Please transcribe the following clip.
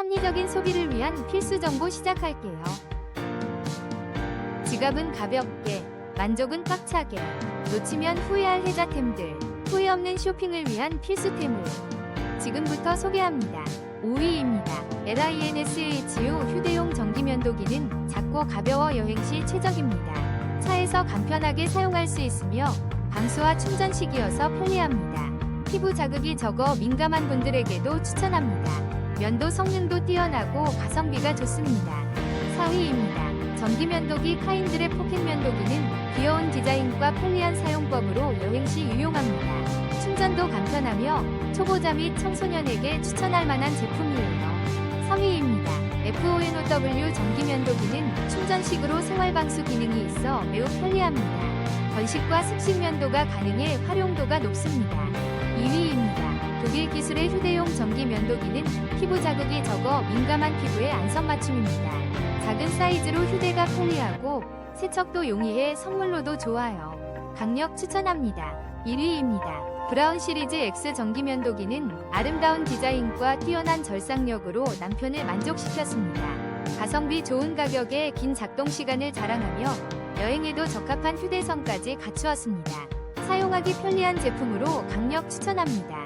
합리적인 소비를 위한 필수 정보 시작할게요. 지갑은 가볍게, 만족은 꽉차게, 놓치면 후회할 혜자템들, 후회 없는 쇼핑을 위한 필수템을 지금부터 소개합니다. 5위입니다. LINSHU 휴대용 전기면도기는 작고 가벼워 여행 시 최적입니다. 차에서 간편하게 사용할 수 있으며 방수와 충전식이어서 편리합니다. 피부 자극이 적어 민감한 분들에게도 추천합니다. 면도 성능도 뛰어나고 가성비가 좋습니다. 4위입니다. 전기면도기 카인들의 포켓면도기는 귀여운 디자인과 편리한 사용법으로 여행 시 유용합니다. 충전도 간편하며 초보자 및 청소년에게 추천할 만한 제품이에요. 3위입니다. FONOW 전기면도기는 충전식으로 생활방수 기능이 있어 매우 편리합니다. 건식과 습식 면도가 가능해 활용도가 높습니다. 2위입니다. 독일 기술의 휴대용 전기 면도기는 피부 자극이 적어 민감한 피부에 안성맞춤입니다. 작은 사이즈로 휴대가 편리하고 세척도 용이해 선물로도 좋아요. 강력 추천합니다. 1위입니다. 브라운 시리즈 X 전기 면도기는 아름다운 디자인과 뛰어난 절삭력으로 남편을 만족시켰습니다. 가성비 좋은 가격에 긴 작동 시간을 자랑하며 여행에도 적합한 휴대성까지 갖추었습니다. 사용하기 편리한 제품으로 강력 추천합니다.